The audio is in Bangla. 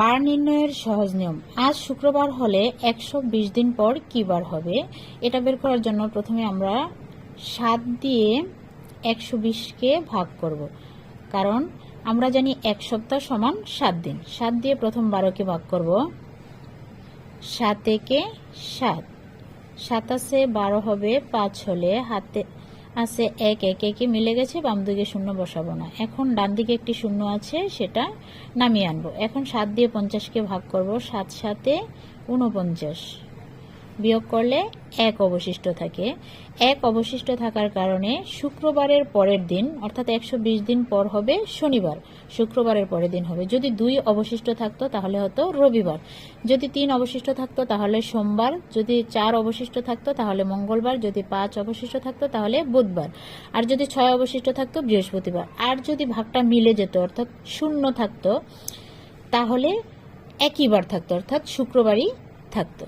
বার নির্ণয়ের সহজ নিয়ম। আজ শুক্রবার হলে একশো বিশ দিন পর কি বার হবে? এটা বের করার জন্য প্রথমে আমরা সাত দিয়ে একশো বিশকে ভাগ করব। কারণ আমরা জানি এক সপ্তাহ সমান সাত দিন। সাত দিয়ে প্রথম বারোকে ভাগ করব? সাত একে সাত। সাতাশে বারো হবে পাঁচ হলে হাতে আছে এক এক, একে মিলে গেছে, বাম দিকে শূন্য বসাবো না। এখন ডান দিকে একটি শূন্য আছে, সেটা নামিয়ে আনব। এখন সাত দিয়ে পঞ্চাশকে ভাগ করব, সাত সাতে উনপঞ্চাশ বিয়োগ করলে এক অবশিষ্ট থাকে। এক অবশিষ্ট থাকার কারণে শুক্রবারের পরের দিন, অর্থাৎ একশো বিশ দিন পর হবে শনিবার। শুক্রবারের পরের দিন হবে। যদি দুই অবশিষ্ট থাকতো, তাহলে হতো রবিবার। যদি তিন অবশিষ্ট থাকতো, তাহলে সোমবার। যদি চার অবশিষ্ট থাকতো, তাহলে মঙ্গলবার। যদি পাঁচ অবশিষ্ট থাকতো, তাহলে বুধবার। আর যদি ছয় অবশিষ্ট থাকতো, বৃহস্পতিবার। আর যদি ভাগটা মিলে যেত, অর্থাৎ শূন্য থাকতো, তাহলে একই বার থাকতো, অর্থাৎ শুক্রবারই থাকতো।